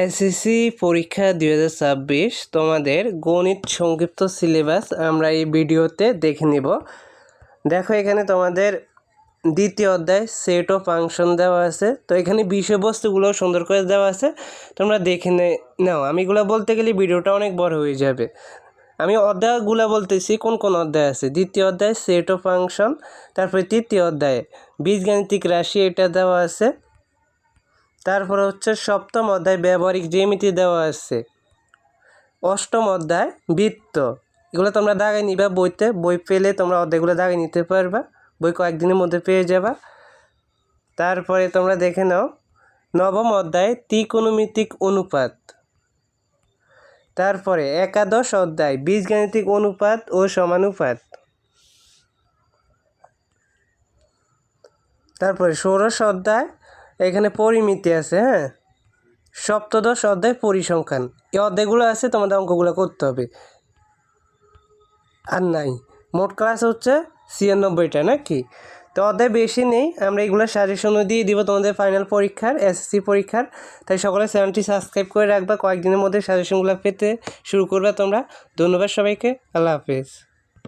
SSC পরীক্ষা দুই হাজার ছাব্বিশ, তোমাদের গণিত সংক্ষিপ্ত সিলেবাস আমরা এই ভিডিওতে দেখে নিব। দেখো এখানে তোমাদের দ্বিতীয় অধ্যায় সেট ও ফাংশন দেওয়া আছে। তো এখানে বিষয়বস্তুগুলো সুন্দর করে দেওয়া আছে। তোমরা দেখে নাও, আমি এগুলো বলতে গেলে ভিডিওটা অনেক বড় হয়ে যাবে। আমি অধ্যায়গুলো বলতেছি, কোন কোন অধ্যায় আছে? দ্বিতীয় অধ্যায় সেট ও ফাংশন তারপরে তৃতীয় অধ্যায়ে, বীজগাণিতিক রাশি এটা দেওয়া আছে। তারপরে হচ্ছে সপ্তম অধ্যায় ব্যবহারিক জ্যামিতি দেওয়া আছে। অষ্টম অধ্যায় বৃত্ত। এগুলো তোমরা দাগাই নিবা বইতে। বই পেলে তোমরা অধ্যায়গুলো দাগাই নিতে পারবা। বই কয়েকদিনের মধ্যে পেয়ে যাবা। তারপরে তোমরা দেখে নাও, নবম অধ্যায় ত্রিকোণমিতিক অনুপাত। তারপরে একাদশ অধ্যায় বীজগাণিতিক অনুপাত ও সমানুপাত। তারপরে ষোড়শ অধ্যায় এখানে পরিমিতি আছে হ্যাঁ? সপ্তদশ অধ্যায় পরিসংখ্যান। এই অধ্যায়গুলো আছে, তোমাদের অঙ্কগুলো করতে হবে। আর নাই। মোট ক্লাস হচ্ছে ছিয়ানব্বইটা, নাকি? তো অধ্যায় বেশি নেই, আমরা এগুলো সাজেশনও দিয়ে দিব তোমাদের ফাইনাল পরীক্ষার এসএসসি পরীক্ষার। তাই সকলে চ্যানেলটি সাবস্ক্রাইব করে রাখবা, কয়েকদিনের মধ্যে সাজেশনগুলো পেতে শুরু করবে তোমরা। ধন্যবাদ সবাইকে, আল্লাহ হাফেজ।